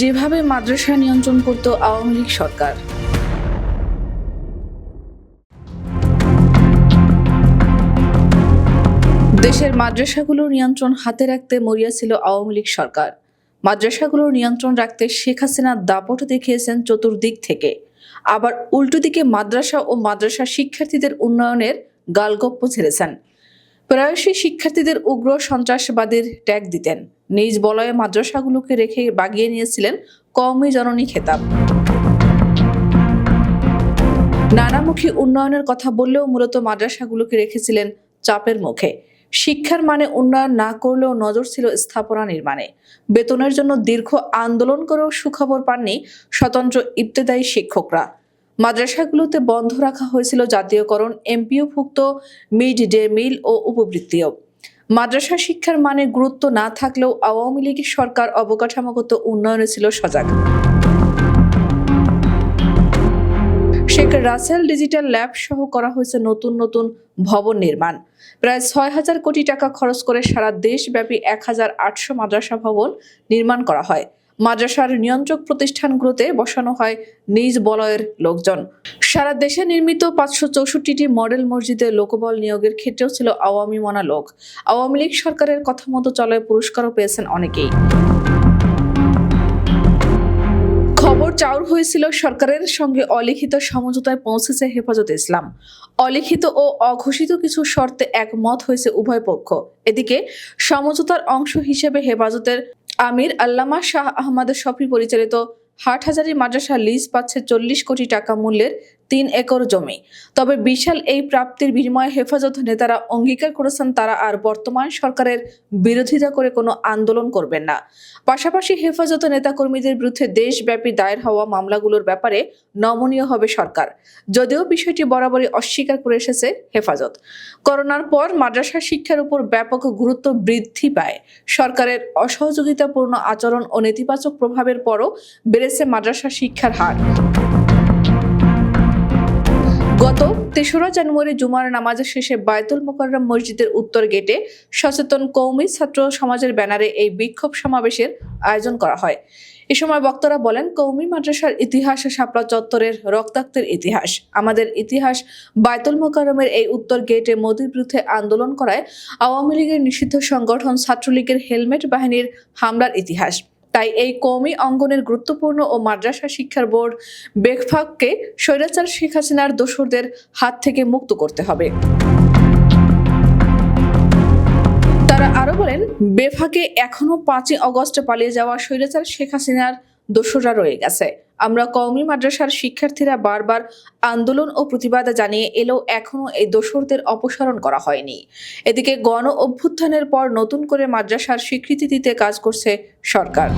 যেভাবে মাদ্রাসা নিয়ন্ত্রণ করত আওয়ামী লীগ সরকার। দেশের মাদ্রাসাগুলোর নিয়ন্ত্রণ হাতে রাখতে মরিয়া ছিল আওয়ামী লীগ সরকার। মাদ্রাসাগুলোর নিয়ন্ত্রণ রাখতে শেখ হাসিনা দাপট দেখিয়েছেন চতুর্দিক থেকে। আবার উল্টো দিকে মাদ্রাসা ও মাদ্রাসা শিক্ষার্থীদের উন্নয়নের গালগপ্প ছেড়েছেন। প্রায়শই শিক্ষার্থীদের উগ্র সন্ত্রাসবাদীর ট্যাগ দিতেন। নিজ বলয়ে মাদ্রাসাগুলোকে রেখে বাগিয়ে নিয়েছিলেন কওমি জননী খেতাব। নানামুখী উন্নয়নের কথা বললেও মূলত মাদ্রাসাগুলোকে রেখেছিলেন চাপের মুখে। শিক্ষার মানে উন্নয়ন না করলেও নজর ছিল স্থাপনা নির্মাণে। বেতনের জন্য দীর্ঘ আন্দোলন করেও সুখবর পাননি স্বতন্ত্র ইবতেদায়ী শিক্ষকরা। মাদ্রাসাগুলোতে বন্ধ রাখা হয়েছিল জাতীয়করণ, এমপিওভুক্ত মিড ডে মিল ও উপবৃত্তিও মাদ্রাসা শিক্ষার মানে গুরুত্ব না থাকলেও আওয়ামী লীগের সরকার অবকাঠামোগত উন্নয়নে ছিল সজাগ। শেখ রাসেল ডিজিটাল ল্যাব সহ করা হয়েছে নতুন নতুন ভবন নির্মাণ। প্রায় ছয় হাজার কোটি টাকা খরচ করে সারা দেশব্যাপী এক হাজার আটশো মাদ্রাসা ভবন নির্মাণ করা হয়। মাদ্রাসার নিয়ন্ত্রক প্রতিষ্ঠানগুলোতে বসানো হয় নিজ বলয়ের লোকজন। সারা দেশে নির্মিত পাঁচশো চৌষট্টিটি মডেল মসজিদে লোকবল নিয়োগের ক্ষেত্রেও ছিল আওয়ামী মনা লোক। আওয়ামী লীগ সরকারের কথা মতো চলায় পুরস্কারও পেয়েছেন অনেকেই। খবর চাউর হয়েছিল সরকারের সঙ্গে অলিখিত সমঝোতায় পৌঁছেছে হেফাজতে ইসলাম। অলিখিত ও অঘোষিত কিছু শর্তে একমত হয়েছে উভয় পক্ষ। এদিকে সমঝোতার অংশ হিসেবে হেফাজতের আমির আল্লামা শাহ আহমদ শফি পরিচালিত হাট হাজারি মাদ্রাসা লিজ পাচ্ছে চল্লিশ কোটি টাকা মূল্যের তিন একর জমি। তবে বিশাল এই প্রাপ্তির বিনিময়ে হেফাজত নেতারা অঙ্গীকার করেছেন তারা আর বর্তমান সরকারের বিরোধিতা করে কোনো আন্দোলন করবেন না। পাশাপাশি হেফাজত নেতাকর্মীদের বিরুদ্ধে দেশব্যাপী দায়ের হওয়া মামলাগুলোর ব্যাপারে নমনীয় হবে সরকার। যদিও বিষয়টি বরাবরই অস্বীকার করে এসেছে হেফাজত। করোনার পর মাদ্রাসা শিক্ষার উপর ব্যাপক গুরুত্ব বৃদ্ধি পায়। সরকারের অসহযোগিতাপূর্ণ আচরণ ও নেতিবাচক প্রভাবের পরও বেড়েছে মাদ্রাসা শিক্ষার হার। গত তেসরা জানুয়ারি জুমার নামাজের শেষে বায়তুল মোকাররম মসজিদের উত্তর গেটে সচেতন কৌমি ছাত্র সমাজের ব্যানারে এই বিক্ষোভ সমাবেশের আয়োজন করা হয়। এ সময় বক্তারা বলেন, কৌমি মাদ্রাসার ইতিহাস শাপলা চত্বরের রক্তাক্তের ইতিহাস। আমাদের ইতিহাস বায়তুল মোকাররমের এই উত্তর গেটে মোদীর বিরুদ্ধে আন্দোলন করায় আওয়ামী লীগের নিষিদ্ধ সংগঠন ছাত্রলীগের হেলমেট বাহিনীর হামলার ইতিহাস। তাই এই কওমি অঙ্গনের গুরুত্বপূর্ণ ও মাদ্রাসা শিক্ষার বোর্ড বেগফাককে স্বৈরাচার শেখ হাসিনার দোসরদের হাত থেকে মুক্ত করতে হবে। তারা আরও বলেন বেফাকে এখনও পাঁচই অগস্ট পালিয়ে যাওয়া স্বৈরাচার শেখ হাসিনার দোসররা রয়ে গেছে। আমরা কওমি মাদ্রাসার শিক্ষার্থীরা বারবার আন্দোলন ও প্রতিবাদ জানিয়ে এলেও এখনও এই দোসরদের অপসারণ করা হয়নি। এদিকে গণ অভ্যুত্থানের পর নতুন করে মাদ্রাসার স্বীকৃতি দিতে কাজ করছে সরকার।